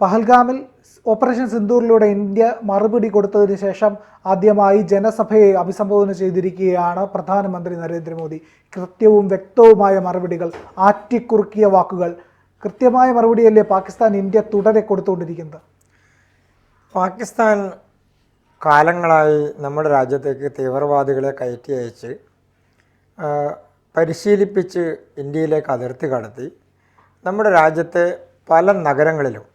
പഹൽഗാമിൽ operation സിന്ദൂറിലൂടെ India മറുപടി കൊടുത്തതിന് ശേഷം ആദ്യമായി ജനസഭയെ അഭിസംബോധന ചെയ്തിരിക്കുകയാണ് പ്രധാനമന്ത്രി നരേന്ദ്രമോദി. കൃത്യവും വ്യക്തവുമായ മറുപടികൾ ആറ്റിക്കുറുക്കിയ വാക്കുകൾ. കൃത്യമായ മറുപടിയല്ലേ പാകിസ്ഥാൻ ഇന്ത്യ തുടരെ കൊടുത്തുകൊണ്ടിരിക്കുന്നത്? പാകിസ്ഥാൻ കാലങ്ങളായി നമ്മുടെ രാജ്യത്തേക്ക് തീവ്രവാദികളെ കയറ്റി അയച്ച് പരിശീലിപ്പിച്ച് ഇന്ത്യയിലേക്ക് അതിർത്തി കടത്തി. നമ്മുടെ രാജ്യത്തെ പല നഗരങ്ങളിലും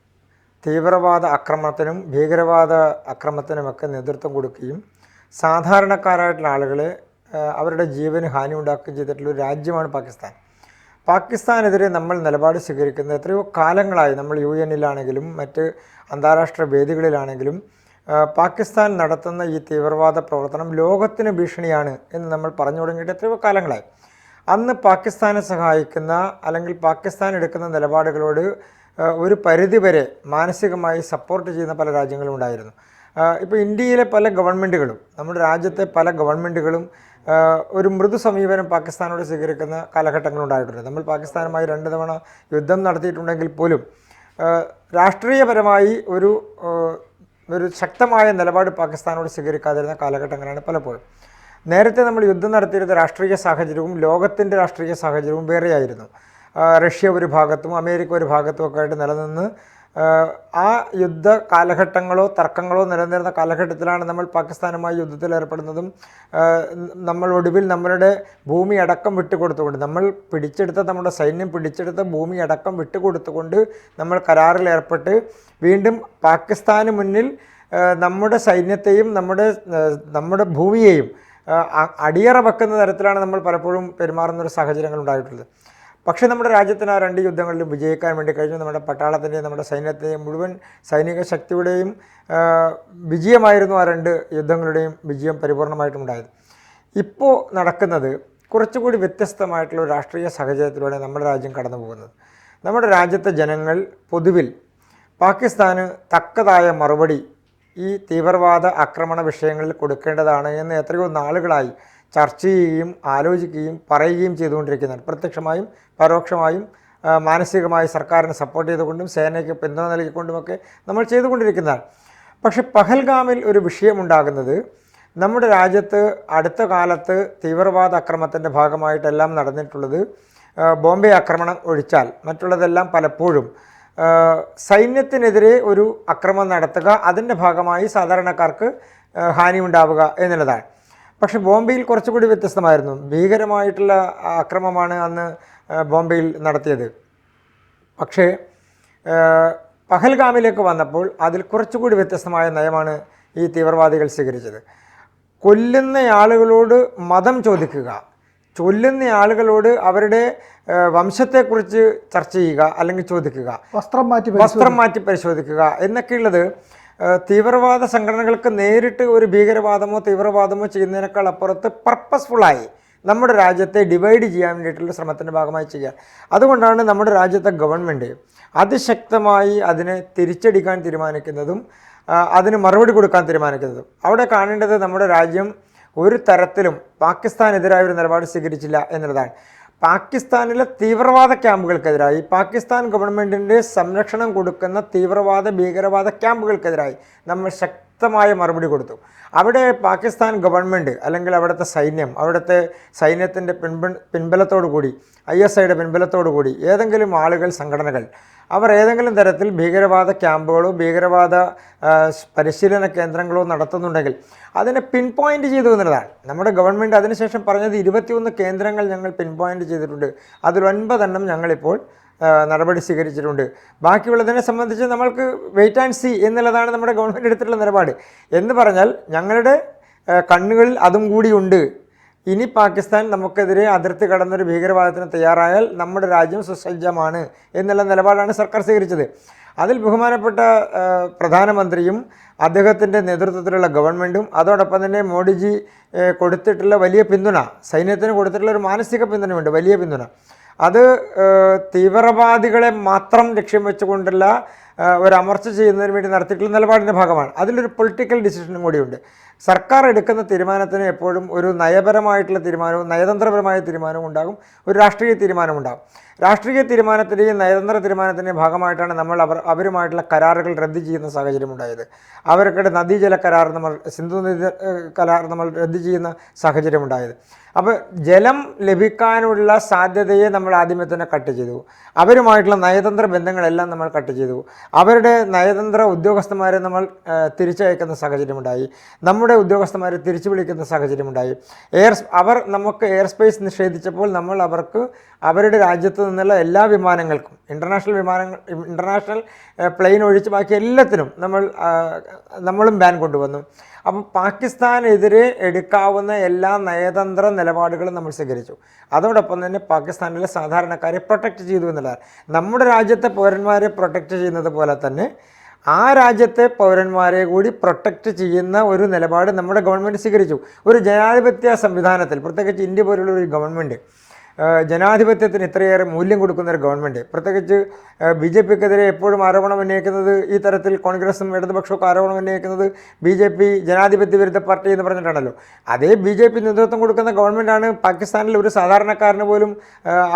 തീവ്രവാദ ആക്രമണത്തിനും ഭീകരവാദ ആക്രമണത്തിനുമൊക്കെ നേതൃത്വം കൊടുക്കുകയും സാധാരണക്കാരായിട്ടുള്ള ആളുകളെ അവരുടെ ജീവന് ഹാനി ഉണ്ടാക്കുകയും ചെയ്തിട്ടുള്ള ഒരു രാജ്യമാണ് പാകിസ്ഥാൻ. പാകിസ്ഥാനെതിരെ നമ്മൾ നിലപാട് സ്വീകരിക്കുന്നത് എത്രയോ കാലങ്ങളായി നമ്മൾ യു എന്നിലാണെങ്കിലും മറ്റ് അന്താരാഷ്ട്ര വേദികളിലാണെങ്കിലും പാകിസ്ഥാൻ നടത്തുന്ന ഈ തീവ്രവാദ പ്രവർത്തനം ലോകത്തിന് ഭീഷണിയാണ് എന്ന് നമ്മൾ പറഞ്ഞു തുടങ്ങിയിട്ട് എത്രയോ കാലങ്ങളായി. അന്ന് പാകിസ്ഥാനെ സഹായിക്കുന്ന അല്ലെങ്കിൽ പാകിസ്ഥാൻ എടുക്കുന്ന നിലപാടുകളോട് ഒരു പരിധിവരെ മാനസികമായി സപ്പോർട്ട് ചെയ്യുന്ന പല രാജ്യങ്ങളും ഉണ്ടായിരുന്നു. ഇപ്പോൾ ഇന്ത്യയിലെ പല ഗവൺമെന്റുകളും നമ്മുടെ രാജ്യത്തെ പല ഗവൺമെന്റുകളും ഒരു മൃദു സമീപനം പാകിസ്ഥാനോട് സ്വീകരിക്കുന്ന കാലഘട്ടങ്ങളുണ്ടായിട്ടുണ്ട് നമ്മൾ പാകിസ്ഥാനുമായി രണ്ട് തവണ യുദ്ധം നടത്തിയിട്ടുണ്ടെങ്കിൽ പോലും രാഷ്ട്രീയപരമായി ഒരു ഒരു ശക്തമായ നിലപാട് പാകിസ്ഥാനോട് സ്വീകരിക്കാതിരുന്ന കാലഘട്ടങ്ങളാണ് പലപ്പോഴും. നേരത്തെ നമ്മൾ യുദ്ധം നടത്തിയിരുന്ന രാഷ്ട്രീയ സാഹചര്യവും ലോകത്തിന്റെ രാഷ്ട്രീയ സാഹചര്യവും വേറെയായിരുന്നു. റഷ്യ ഒരു ഭാഗത്തും അമേരിക്ക ഒരു ഭാഗത്തും ഒക്കെ ആയിട്ട് നിലനിന്ന് ആ, യുദ്ധ കാലഘട്ടങ്ങളോ തർക്കങ്ങളോ നിലനിന്നിരുന്ന കാലഘട്ടത്തിലാണ് നമ്മൾ പാകിസ്ഥാനുമായി യുദ്ധത്തിൽ ഏർപ്പെടുന്നതും നമ്മൾ ഒടുവിൽ നമ്മളുടെ ഭൂമി അടക്കം വിട്ടുകൊടുത്തുകൊണ്ട് നമ്മൾ പിടിച്ചെടുത്ത നമ്മുടെ സൈന്യം പിടിച്ചെടുത്ത ഭൂമി അടക്കം വിട്ടുകൊടുത്തുകൊണ്ട് നമ്മൾ കരാറിൽ ഏർപ്പെട്ട് വീണ്ടും പാകിസ്ഥാന് മുന്നിൽ നമ്മുടെ സൈന്യത്തെയും നമ്മുടെ നമ്മുടെ ഭൂമിയെയും അടിയറ വെക്കുന്ന തരത്തിലാണ് നമ്മൾ പലപ്പോഴും പെരുമാറുന്ന ഒരു സാഹചര്യങ്ങൾ ഉണ്ടായിട്ടുള്ളത്. പക്ഷേ നമ്മുടെ രാജ്യത്തിന് ആ രണ്ട് യുദ്ധങ്ങളിലും വിജയിക്കാൻ വേണ്ടി കഴിഞ്ഞു. നമ്മുടെ പട്ടാളത്തിന്റെയും നമ്മുടെ സൈന്യത്തിന്റെയും മുഴുവൻ സൈനിക ശക്തിയുടെയും വിജയമായിരുന്നു ആ രണ്ട് യുദ്ധങ്ങളുടെയും വിജയം പരിപൂർണമായിട്ടും ഉണ്ടായത്. ഇപ്പോൾ നടക്കുന്നത് കുറച്ചുകൂടി വ്യത്യസ്തമായിട്ടുള്ള രാഷ്ട്രീയ സാഹചര്യത്തിലൂടെ നമ്മുടെ രാജ്യം കടന്നു പോകുന്നത്. നമ്മുടെ രാജ്യത്തെ ജനങ്ങൾ പൊതുവിൽ പാകിസ്ഥാന് തക്കതായ മറുപടി ഈ തീവ്രവാദ ആക്രമണ വിഷയങ്ങളിൽ കൊടുക്കേണ്ടതാണ് എന്ന് എത്രയോ നാളുകളായി ചർച്ച ചെയ്യുകയും ആലോചിക്കുകയും പറയുകയും ചെയ്തുകൊണ്ടിരിക്കുന്നുണ്ട്. പ്രത്യക്ഷമായും പരോക്ഷമായും മാനസികമായി സർക്കാരിനെ സപ്പോർട്ട് ചെയ്തുകൊണ്ടും സേനയ്ക്ക് പിന്തുണ നൽകിക്കൊണ്ടുമൊക്കെ നമ്മൾ ചെയ്തുകൊണ്ടിരിക്കുന്നതാണ്. പക്ഷേ പഹൽഗാമിൽ ഒരു വിഷയമുണ്ടാകുന്നത് നമ്മുടെ രാജ്യത്ത് അടുത്ത കാലത്ത് തീവ്രവാദ അക്രമത്തിന്റെ ഭാഗമായിട്ടെല്ലാം നടന്നിട്ടുള്ളത് ബോംബെ ആക്രമണം ഒഴിച്ചാൽ മറ്റുള്ളതെല്ലാം പലപ്പോഴും സൈന്യത്തിനെതിരെ ഒരു അക്രമം നടത്തുക അതിന്റെ ഭാഗമായി സാധാരണക്കാർക്ക് ഹാനി ഉണ്ടാവുക എന്നുള്ളതാണ്. പക്ഷെ ബോംബെയിൽ കുറച്ചുകൂടി വ്യത്യസ്തമായിരുന്നു. ഭീകരമായിട്ടുള്ള അക്രമമാണ് അന്ന് ബോംബെയിൽ നടത്തിയത്. പക്ഷേ പഹൽഗാമിലേക്ക് വന്നപ്പോൾ അതിൽ കുറച്ചുകൂടി വ്യത്യസ്തമായ നയമാണ് ഈ തീവ്രവാദികൾ സ്വീകരിച്ചത്. കൊല്ലുന്ന ആളുകളോട് മതം ചോദിക്കുക ചൊല്ലുന്ന ആളുകളോട് അവരുടെ വംശത്തെക്കുറിച്ച് ചർച്ച ചെയ്യുക അല്ലെങ്കിൽ ചോദിക്കുക. വസ്ത്രം മാറ്റി വസ്ത്രം മാറ്റി പരിശോധിക്കുക എന്നൊക്കെയുള്ളത് തീവ്രവാദ സംഘടനകൾക്ക് നേരിട്ട് ഒരു ഭീകരവാദമോ തീവ്രവാദമോ ചെയ്യുന്നതിനേക്കാൾ അപ്പുറത്ത് പർപ്പസ്ഫുള്ളായി നമ്മുടെ രാജ്യത്തെ ഡിവൈഡ് ചെയ്യാൻ വേണ്ടിയിട്ടുള്ള ശ്രമത്തിന്റെ ഭാഗമായി ചെയ്യുക. അതുകൊണ്ടാണ് നമ്മുടെ രാജ്യത്തെ ഗവൺമെന്റ് അതിശക്തമായി അതിനെ തിരിച്ചടിക്കാൻ തീരുമാനിക്കുന്നതും അതിന് മറുപടി കൊടുക്കാൻ തീരുമാനിക്കുന്നതും. അവിടെ കാണേണ്ടത് നമ്മുടെ രാജ്യം ഒരു തരത്തിലും പാകിസ്ഥാനെതിരായ ഒരു നിലപാട് സ്വീകരിച്ചില്ല എന്നുള്ളതാണ്. പാകിസ്ഥാനിലെ തീവ്രവാദ ക്യാമ്പുകൾക്കെതിരായി പാകിസ്ഥാൻ ഗവൺമെന്റിന്റെ സംരക്ഷണം കൊടുക്കുന്ന തീവ്രവാദ ഭീകരവാദ ക്യാമ്പുകൾക്കെതിരായി നമ്മൾ ശക്തമായ മറുപടി കൊടുത്തു. അവിടെ പാകിസ്ഥാൻ ഗവൺമെന്റ് അല്ലെങ്കിൽ അവിടുത്തെ സൈന്യം അവിടുത്തെ സൈന്യത്തിന്റെ പിൻബ പിൻബലത്തോടു കൂടി ഐ എസ് ഐയുടെ പിൻബലത്തോടു കൂടി ഏതെങ്കിലും ആളുകൾ സംഘടനകൾ അവർ ഏതെങ്കിലും തരത്തിൽ ഭീകരവാദ ക്യാമ്പുകളോ ഭീകരവാദ പരിശീലന കേന്ദ്രങ്ങളോ നടത്തുന്നുണ്ടെങ്കിൽ അതിനെ പിൻ പോയിന്റ് ചെയ്തു എന്നുള്ളതാണ്. നമ്മുടെ ഗവൺമെന്റ് അതിനുശേഷം പറഞ്ഞത് ഇരുപത്തിയൊന്ന് കേന്ദ്രങ്ങൾ ഞങ്ങൾ പിൻ പോയിന്റ് ചെയ്തിട്ടുണ്ട്. അതിൽ ഒൻപതെണ്ണം ഞങ്ങളിപ്പോൾ നടപടി സ്വീകരിച്ചിട്ടുണ്ട്. ബാക്കിയുള്ളതിനെ സംബന്ധിച്ച് നമ്മൾക്ക് വെയിറ്റ് ആൻഡ് സി എന്നുള്ളതാണ് നമ്മുടെ ഗവൺമെന്റ് എടുത്തിട്ടുള്ള നിലപാട്. എന്ന് പറഞ്ഞാൽ ഞങ്ങളുടെ കണ്ണുകളിൽ അതും കൂടിയുണ്ട് ഇനി പാകിസ്ഥാൻ നമുക്കെതിരെ അതിർത്തി കടന്നൊരു ഭീകരവാദത്തിന് തയ്യാറായാൽ നമ്മുടെ രാജ്യം സുസജ്ജമാണ് എന്നുള്ള നിലപാടാണ് സർക്കാർ സ്വീകരിച്ചത്. അതിൽ ബഹുമാനപ്പെട്ട പ്രധാനമന്ത്രിയും അദ്ദേഹത്തിന്റെ നേതൃത്വത്തിലുള്ള ഗവൺമെന്റും അതോടൊപ്പം തന്നെ മോഡിജി കൊടുത്തിട്ടുള്ള വലിയ പിന്തുണ സൈന്യത്തിന് കൊടുത്തിട്ടുള്ള ഒരു മാനസിക പിന്തുണയുണ്ട് വലിയ പിന്തുണ. അത് തീവ്രവാദികളെ മാത്രം ലക്ഷ്യം വെച്ചുകൊണ്ടുള്ള ഒരു അമർച്ച ചെയ്യുന്നതിന് വേണ്ടി നടത്തിയിട്ടുള്ള നിലപാടിന്റെ ഭാഗമാണ്. അതിലൊരു പൊളിറ്റിക്കൽ ഡിസിഷനും കൂടിയുണ്ട്. സർക്കാർ എടുക്കുന്ന തീരുമാനത്തിന് എപ്പോഴും ഒരു നയപരമായിട്ടുള്ള തീരുമാനവും നയതന്ത്രപരമായ തീരുമാനവും ഉണ്ടാകും. ഒരു രാഷ്ട്രീയ തീരുമാനവും ഉണ്ടാകും. രാഷ്ട്രീയ തീരുമാനത്തിന്റെയും നയതന്ത്ര തീരുമാനത്തിന്റെയും ഭാഗമായിട്ടാണ് നമ്മൾ അവർ അവരുമായിട്ടുള്ള കരാറുകൾ റദ്ദ് ചെയ്യുന്ന സാഹചര്യം ഉണ്ടായത്. അവർക്കിടെ നദീജല കരാർ നമ്മൾ സിന്ധു നദി കരാർ നമ്മൾ റദ്ദ് ചെയ്യുന്ന സാഹചര്യം ഉണ്ടായത്. അപ്പോൾ ജലം ലഭിക്കാനുള്ള സാധ്യതയെ നമ്മൾ ആദ്യമേ തന്നെ കട്ട് ചെയ്തു. അവരുമായിട്ടുള്ള നയതന്ത്ര ബന്ധങ്ങളെല്ലാം നമ്മൾ കട്ട് ചെയ്തു. അവരുടെ നയതന്ത്ര ഉദ്യോഗസ്ഥന്മാരെ നമ്മൾ തിരിച്ചയക്കുന്ന സാഹചര്യമുണ്ടായി. നമ്മുടെ ഉദ്യോഗസ്ഥന്മാരെ തിരിച്ചു വിളിക്കുന്ന സാഹചര്യമുണ്ടായി. എയർ അവർ നമുക്ക് എയർ സ്പേസ് നിഷേധിച്ചപ്പോൾ നമ്മൾ അവർക്ക് അവരുടെ രാജ്യത്ത് നിന്നുള്ള എല്ലാ വിമാനങ്ങൾക്കും ഇന്റർനാഷണൽ വിമാനങ്ങൾ ഇന്റർനാഷണൽ പ്ലെയിൻ ഒഴിച്ച് ബാക്കി എല്ലാത്തിനും നമ്മൾ നമ്മളും ബാൻ കൊണ്ടുവന്നു. അപ്പം പാകിസ്ഥാനെതിരെ എടുക്കാവുന്ന എല്ലാ നയതന്ത്ര നിലപാടുകളും നമ്മൾ സ്വീകരിച്ചു. അതോടൊപ്പം തന്നെ പാകിസ്ഥാനിലെ സാധാരണക്കാരെ പ്രൊട്ടക്റ്റ് ചെയ്തു എന്നുള്ളതാണ്. നമ്മുടെ രാജ്യത്തെ പൗരന്മാരെ പ്രൊട്ടക്റ്റ് ചെയ്യുന്നത് പോലെ തന്നെ ആ രാജ്യത്തെ പൗരന്മാരെ കൂടി പ്രൊട്ടക്റ്റ് ചെയ്യുന്ന ഒരു നിലപാട് നമ്മുടെ ഗവൺമെന്റ് സ്വീകരിച്ചു. ഒരു ജനാധിപത്യ സംവിധാനത്തിൽ പ്രത്യേകിച്ച് ഇന്ത്യ പോലുള്ള ഒരു ഗവൺമെന്റ് ജനാധിപത്യത്തിന് ഇത്രയേറെ മൂല്യം കൊടുക്കുന്ന ഒരു ഗവൺമെന്റ് പ്രത്യേകിച്ച് ബി ജെ പിക്കെതിരെ എപ്പോഴും ആരോപണം ഉന്നയിക്കുന്നത് ഈ തരത്തിൽ കോൺഗ്രസും ഇടതുപക്ഷമൊക്കെ ആരോപണം ഉന്നയിക്കുന്നത് ബി ജെ പി ജനാധിപത്യ വിരുദ്ധ പാർട്ടി എന്ന് പറഞ്ഞിട്ടാണല്ലോ. അതേ ബി ജെ പി നേതൃത്വം കൊടുക്കുന്ന ഗവൺമെന്റാണ് പാകിസ്ഥാനിൽ ഒരു സാധാരണക്കാരന് പോലും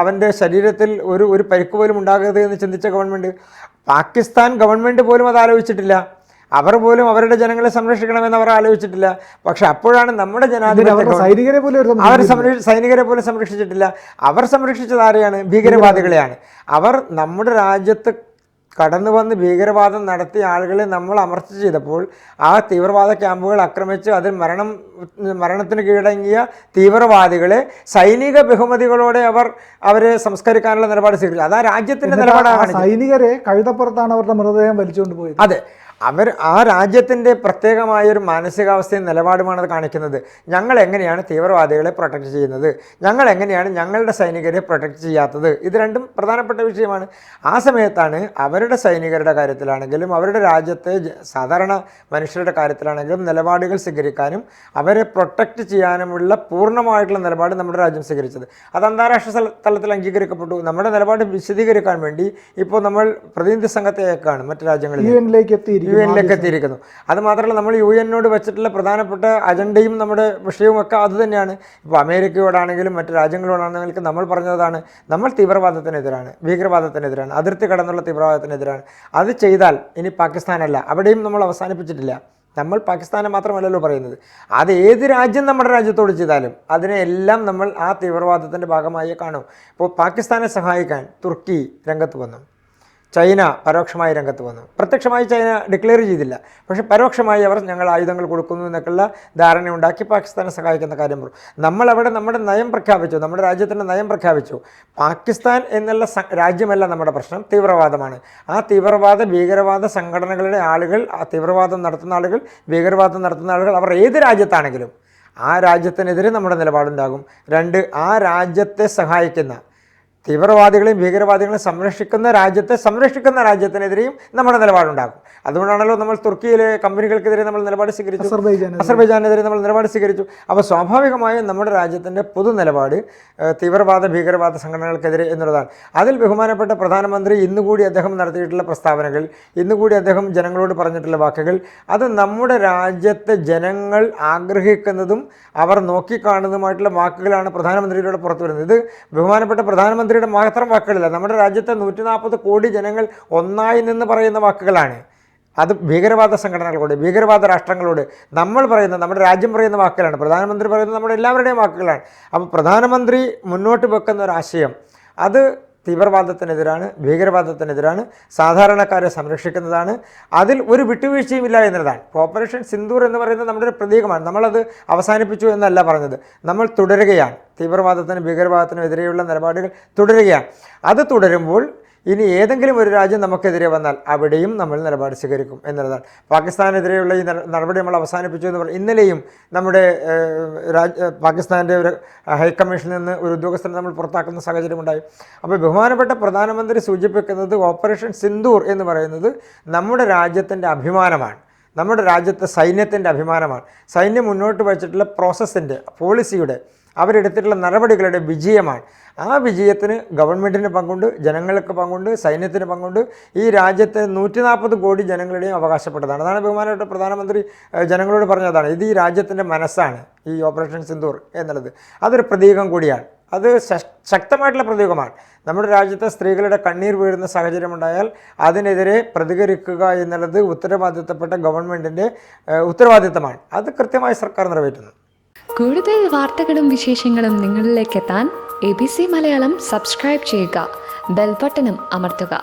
അവന്റെ ശരീരത്തിൽ ഒരു ഒരു പരിക്ക് പോലും ഉണ്ടാകരുത് എന്ന് ചിന്തിച്ച ഗവൺമെന്റ് പാകിസ്ഥാൻ ഗവൺമെന്റ് പോലും അത് ആലോചിച്ചിട്ടില്ല. അവർ പോലും അവരുടെ ജനങ്ങളെ സംരക്ഷിക്കണമെന്ന് അവർ ആലോചിച്ചിട്ടില്ല. പക്ഷെ അപ്പോഴാണ് നമ്മുടെ സൈനികരെ പോലും അവർ സൈനികരെ പോലും സംരക്ഷിച്ചിട്ടില്ല. അവർ സംരക്ഷിച്ചത് ആരെയാണ്? ഭീകരവാദികളെയാണ്. അവർ നമ്മുടെ രാജ്യത്ത് കടന്നു വന്ന് ഭീകരവാദം നടത്തിയ ആളുകളെ നമ്മൾ അമർച്ച ചെയ്തപ്പോൾ ആ തീവ്രവാദ ക്യാമ്പുകൾ ആക്രമിച്ച് അതിൽ മരണം മരണത്തിന് കീഴടങ്ങിയ തീവ്രവാദികളെ സൈനിക ബഹുമതികളോടെ അവർ അവരെ സംസ്കരിക്കാനുള്ള നിലപാട് സ്വീകരിച്ചു. അതാ രാജ്യത്തിന്റെ നിലപാടാണ് സൈനികരെ കഴുതപ്പുറത്താണ് അവരുടെ മൃതദേഹം വലിച്ചുകൊണ്ട് പോയത്. അതെ. അവർ ആ രാജ്യത്തിന്റെ പ്രത്യേകമായൊരു മാനസികാവസ്ഥയും നിലപാടുമാണ് അത് കാണിക്കുന്നത്. ഞങ്ങൾ എങ്ങനെയാണ് തീവ്രവാദികളെ പ്രൊട്ടക്റ്റ് ചെയ്യുന്നത്? ഞങ്ങൾ എങ്ങനെയാണ് ഞങ്ങളുടെ സൈനികരെ പ്രൊട്ടക്റ്റ് ചെയ്യാത്തത്? ഇത് രണ്ടും പ്രധാനപ്പെട്ട വിഷയമാണ്. ആ സമയത്താണ് അവരുടെ സൈനികരുടെ കാര്യത്തിലാണെങ്കിലും അവരുടെ രാജ്യത്തെ സാധാരണ മനുഷ്യരുടെ കാര്യത്തിലാണെങ്കിലും നിലപാടുകൾ സ്വീകരിക്കാനും അവരെ പ്രൊട്ടക്റ്റ് ചെയ്യാനുമുള്ള പൂർണമായിട്ടുള്ള നിലപാട് നമ്മുടെ രാജ്യം സ്വീകരിച്ചത്. അത് അന്താരാഷ്ട്ര തലത്തിൽ അംഗീകരിക്കപ്പെട്ടു. നമ്മുടെ നിലപാട് വിശദീകരിക്കാൻ വേണ്ടി ഇപ്പോൾ നമ്മൾ പ്രതിനിധി സംഘത്തെ അയക്കാണ് മറ്റു രാജ്യങ്ങളിൽ യു എന്നിലൊക്കെ എത്തിയിരിക്കുന്നു അത് മാത്രമല്ല നമ്മൾ യു എന്നോട് വെച്ചിട്ടുള്ള പ്രധാനപ്പെട്ട അജണ്ടയും നമ്മുടെ വിഷയവും ഒക്കെ അത് തന്നെയാണ്. ഇപ്പോൾ അമേരിക്കയോടാണെങ്കിലും മറ്റ് രാജ്യങ്ങളോടാണെങ്കിലും നമ്മൾ പറഞ്ഞതാണ് നമ്മൾ തീവ്രവാദത്തിനെതിരാണ് ഭീകരവാദത്തിനെതിരാണ് അതിർത്തി കടന്നുള്ള തീവ്രവാദത്തിനെതിരാണ്. അത് ചെയ്താൽ ഇനി പാകിസ്ഥാനല്ല. അവിടെയും നമ്മൾ അവസാനിപ്പിച്ചിട്ടില്ല. നമ്മൾ പാകിസ്ഥാനെ മാത്രമല്ലല്ലോ പറയുന്നത്. അത് ഏത് രാജ്യം നമ്മുടെ രാജ്യത്തോട് ചെയ്താലും അതിനെ എല്ലാം നമ്മൾ ആ തീവ്രവാദത്തിന്റെ ഭാഗമായി കാണും. ഇപ്പോൾ പാകിസ്ഥാനെ സഹായിക്കാൻ തുർക്കി രംഗത്ത് വന്നു. ചൈന പരോക്ഷമായി രംഗത്ത് വന്നു. പ്രത്യക്ഷമായി ചൈന ഡിക്ലെയർ ചെയ്തില്ല. പക്ഷെ പരോക്ഷമായി അവർ ഞങ്ങൾ ആയുധങ്ങൾ കൊടുക്കുന്നു എന്നൊക്കെയുള്ള ധാരണയുണ്ടാക്കി പാകിസ്ഥാനെ സഹായിക്കുന്ന കാര്യം പറഞ്ഞു. നമ്മളവിടെ നമ്മുടെ നയം പ്രഖ്യാപിച്ചു നമ്മുടെ രാജ്യത്തിന്റെ നയം പ്രഖ്യാപിച്ചു. പാകിസ്ഥാൻ എന്നുള്ള രാജ്യമല്ല നമ്മുടെ പ്രശ്നം തീവ്രവാദമാണ്. ആ തീവ്രവാദ ഭീകരവാദ സംഘടനകളുടെ ആളുകൾ ആ തീവ്രവാദം നടത്തുന്ന ആളുകൾ ഭീകരവാദം നടത്തുന്ന ആളുകൾ അവർ ഏത് രാജ്യത്താണെങ്കിലും ആ രാജ്യത്തിനെതിരെ നമ്മുടെ നിലപാടുണ്ടാകും. രണ്ട് ആ രാജ്യത്തെ സഹായിക്കുന്ന തീവ്രവാദികളെയും ഭീകരവാദികളെയും സംരക്ഷിക്കുന്ന രാജ്യത്തെ സംരക്ഷിക്കുന്ന രാജ്യത്തിനെതിരെയും നമ്മുടെ നിലപാടുണ്ടാകും. അതുകൊണ്ടാണല്ലോ നമ്മൾ തുർക്കിയിലെ കമ്പനികൾക്കെതിരെ നമ്മൾ നിലപാട് സ്വീകരിച്ചു. അസർബൈജാനെതിരെ. നമ്മൾ നിലപാട് സ്വീകരിച്ചു. അപ്പോൾ സ്വാഭാവികമായും നമ്മുടെ രാജ്യത്തിന്റെ പൊതു നിലപാട് തീവ്രവാദ ഭീകരവാദ സംഘടനകൾക്കെതിരെ എന്നുള്ളതാണ്. അതിൽ ബഹുമാനപ്പെട്ട പ്രധാനമന്ത്രി ഇന്നുകൂടി അദ്ദേഹം നടത്തിയിട്ടുള്ള പ്രസ്താവനകൾ ഇന്നുകൂടി അദ്ദേഹം ജനങ്ങളോട് പറഞ്ഞിട്ടുള്ള വാക്കുകൾ അത് നമ്മുടെ രാജ്യത്തെ ജനങ്ങൾ ആഗ്രഹിക്കുന്നതും അവർ നോക്കിക്കാണുന്നതുമായിട്ടുള്ള വാക്കുകളാണ് പ്രധാനമന്ത്രിയിലൂടെ പുറത്തു വരുന്നത് ഇത് ബഹുമാനപ്പെട്ട പ്രധാനമന്ത്രിയുടെ മാത്രം വാക്കുകളല്ല. നമ്മുടെ രാജ്യത്തെ നൂറ്റി നാൽപ്പത് കോടി ജനങ്ങൾ ഒന്നായി നിന്ന് പറയുന്ന വാക്കുകളാണ്. അത് ഭീകരവാദ സംഘടനകളോട് ഭീകരവാദ രാഷ്ട്രങ്ങളോട് നമ്മൾ പറയുന്ന നമ്മുടെ രാജ്യം പറയുന്ന വാക്കുകളാണ്. പ്രധാനമന്ത്രി പറയുന്നത് നമ്മുടെ എല്ലാവരുടെയും വാക്കുകളാണ്. അപ്പോൾ പ്രധാനമന്ത്രി മുന്നോട്ട് വെക്കുന്ന ഒരു ആശയം അത് തീവ്രവാദത്തിനെതിരാണ് ഭീകരവാദത്തിനെതിരാണ് സാധാരണക്കാരെ സംരക്ഷിക്കുന്നതാണ്. അതിൽ ഒരു വിട്ടുവീഴ്ചയും ഇല്ല എന്നതാണ്. ഓപ്പറേഷൻ സിന്ദൂർ എന്ന് പറയുന്നത് നമ്മുടെ ഒരു പ്രതീകമാണ്. നമ്മളത് അവസാനിപ്പിച്ചു എന്നല്ല പറഞ്ഞത്. നമ്മൾ തുടരുകയാണ്. തീവ്രവാദത്തിനും ഭീകരവാദത്തിനും എതിരെയുള്ള നിലപാടുകൾ തുടരുകയാണ്. അത് തുടരുമ്പോൾ ഇനി ഏതെങ്കിലും ഒരു രാജ്യം നമുക്കെതിരെ വന്നാൽ അവിടെയും നമ്മൾ നിലപാട് സ്വീകരിക്കും എന്നുള്ളതാണ്. പാകിസ്ഥാനെതിരെയുള്ള ഈ നട- നടപടി നമ്മൾ അവസാനിപ്പിച്ചു എന്ന് പറഞ്ഞാൽ ഇന്നലെയും നമ്മുടെ രാജ് പാകിസ്ഥാന്റെ ഒരു ഹൈക്കമ്മീഷനിൽ നിന്ന് ഒരു ഉദ്യോഗസ്ഥനെ നമ്മൾ പുറത്താക്കുന്ന സാഹചര്യമുണ്ടായി അപ്പോൾ ബഹുമാനപ്പെട്ട പ്രധാനമന്ത്രി സൂചിപ്പിക്കുന്നത് ഓപ്പറേഷൻ സിന്ദൂർ എന്ന് പറയുന്നത് നമ്മുടെ രാജ്യത്തിന്റെ അഭിമാനമാണ്. നമ്മുടെ രാജ്യത്തെ സൈന്യത്തിന്റെ അഭിമാനമാണ്. സൈന്യം മുന്നോട്ട് വച്ചിട്ടുള്ള പ്രോസസ്സിന്റെ പോളിസിയുടെ അവരെടുത്തിട്ടുള്ള നടപടികളുടെ വിജയമാണ്. ആ വിജയത്തിന് ഗവൺമെന്റിന് പങ്കുണ്ട് ജനങ്ങൾക്ക് പങ്കുണ്ട് സൈന്യത്തിന് പങ്കുണ്ട്. ഈ രാജ്യത്തെ നൂറ്റി നാൽപ്പത് കോടി ജനങ്ങളുടെയും അവകാശപ്പെട്ടതാണ്. അതാണ് ബഹുമാനപ്പെട്ട പ്രധാനമന്ത്രി ജനങ്ങളോട് പറഞ്ഞതാണ്. ഇത് ഈ രാജ്യത്തിന്റെ മനസ്സാണ് ഈ ഓപ്പറേഷൻ സിന്ദൂർ എന്നുള്ളത്. അതൊരു പ്രതീകം കൂടിയാണ്. അത് ശക്തമായിട്ടുള്ള പ്രതീകമാണ്. നമ്മുടെ രാജ്യത്തെ സ്ത്രീകളുടെ കണ്ണീർ വീഴുന്ന സാഹചര്യമുണ്ടായാൽ അതിനെതിരെ പ്രതികരിക്കുക എന്നുള്ളത് ഉത്തരവാദിത്തപ്പെട്ട ഗവൺമെന്റിന്റെ ഉത്തരവാദിത്തമാണ്. അത് കൃത്യമായി സർക്കാർ നിറവേറ്റുന്നു. കൂടുതൽ വാർത്തകളും വിശേഷങ്ങളും നിങ്ങളിലേക്ക് എത്താൻ A B C Malayalam subscribe ചെയ്യുക. ബെൽബട്ടനും അമർത്തുക.